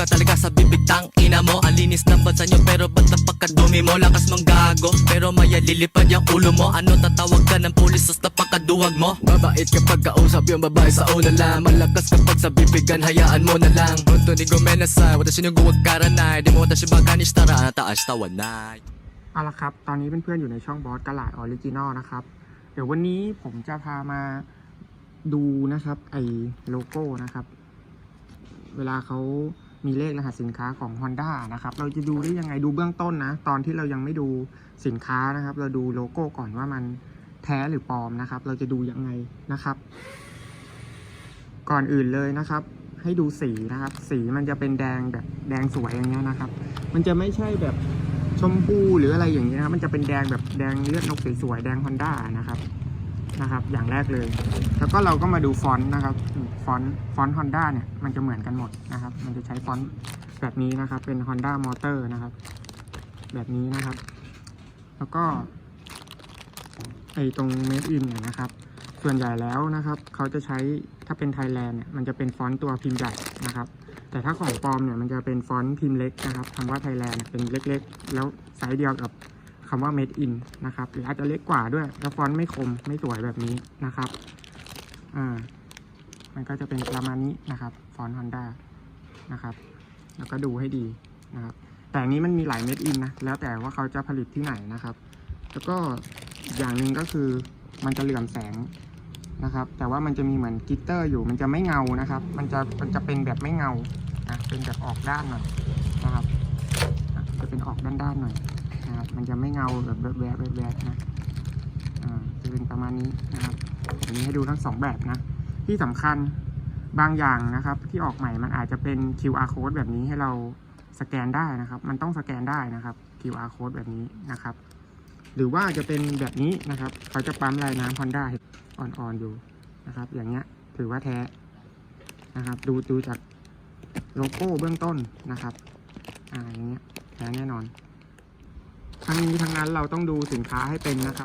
ka talaga sa bibig tang ina mo Ang linis ng bansa nyo pero ba't napakadumi mo Lakas mong gago pero maya lilipad yung ulo mo Ano tatawag ka ng pulis sa napakaduwag mo Mabait kapag kausap yung babae sa una lang Malakas kapag sa bibigan hayaan mo na lang Punto ni Gomena sa watashi no guwag karanay Di mo watashi baga ni shitara anata ashita wa nai เอาละครับ ตอนนี้เพื่อนๆอยู่ในช่องบอสกระหลาดออริจินอลนะครับ เดี๋ยววันนี้ผมจะพามาดูนะครับ ไอ้โลโก้นะครับ เวลาเขา มีเลขรหัสสินค้าของ Honda นะครับ เราจะดูได้ยังไงดูเบื้องต้นนะ ตอนที่เรายังไม่ดูสินค้านะครับ เราดูโลโก้ก่อนว่ามันแท้หรือปลอมนะครับ เราจะดูยังไงนะครับ ก่อนอื่นเลยนะครับ ให้ดูสีนะครับ สีมันจะเป็นแดงแบบแดงสวยอย่างเงี้ยนะครับ มันจะไม่ใช่แบบชมพูหรืออะไรอย่างเงี้ยนะครับ มันจะเป็นแดงแบบแดงเลือดนกสวยๆแดงฮอนด้านะครับ นะครับ อย่างแรกเลย แล้วก็เราก็มาดูฟอนต์นะครับ ฟอนต์ฟอนต์ฮอนด้าเนี่ยมันจะเหมือนกันหมดนะครับ มันจะใช้ฟอนต์แบบนี้นะครับ เป็น Honda Motor นะครับ แบบนี้นะครับ แล้วก็ไอตรง Made in เนี่ยนะครับ ส่วนใหญ่แล้วนะครับ เขาจะใช้ถ้าเป็นไทยแลนด์เนี่ยมันจะเป็นฟอนต์ตัวพิมพ์ใหญ่นะครับ แต่ถ้าของปลอมเนี่ยมันจะเป็นฟอนต์พิมพ์เล็กนะครับคำว่าไทยแลนด์เป็นเล็ก ๆ แล้วไซส์เดียวกับ คำว่า made in นะครับหรืออาจจะเล็กกว่าด้วย แล้วฟอนต์ไม่คมไม่สวยแบบนี้นะครับอ่ามันก็จะเป็นประมาณนี้นะครับฟอนต์ Honda นะครับ แล้วก็ดูให้ดีนะครับ แต่นี้มันมีหลาย made in นะแล้วแต่ว่าเขาจะผลิตที่ไหนนะครับ แล้วก็อย่างหนึ่งก็คือมันจะเหลื่อมแสงนะครับ แต่ว่ามันจะมีเหมือนกิตเตอร์อยู่ มันจะไม่เงานะครับ มันจะมันจะเป็นแบบไม่เงานะเป็นแบบออกด้านหน่อยนะครับ จะเป็นออกด้านด้านๆหน่อย นะครับ มันจะไม่เงาแบบแวบแวบแวบแวบนะอ่าจะเป็นประมาณนี้นะครับอันนี้ให้ดูทั้งสองแบบนะ ที่สำคัญบางอย่างนะครับ ที่ออกใหม่มันอาจจะเป็น QR code แบบนี้ให้เราสแกนได้นะครับ มันต้องสแกนได้นะครับ QR code แบบนี้นะครับ หรือว่าจะเป็นแบบนี้นะครับ เขาจะปั๊มลายน้ำ Honda อ่อนๆอยู่นะครับ อย่างเงี้ยถือว่าแท้นะครับ ดูดูจากโลโก้เบื้องต้นนะครับ อ่าอย่างเงี้ยแท้แน่นอน ทั้งนี้ทั้งนั้นเราต้องดูสินค้าให้เป็นนะครับ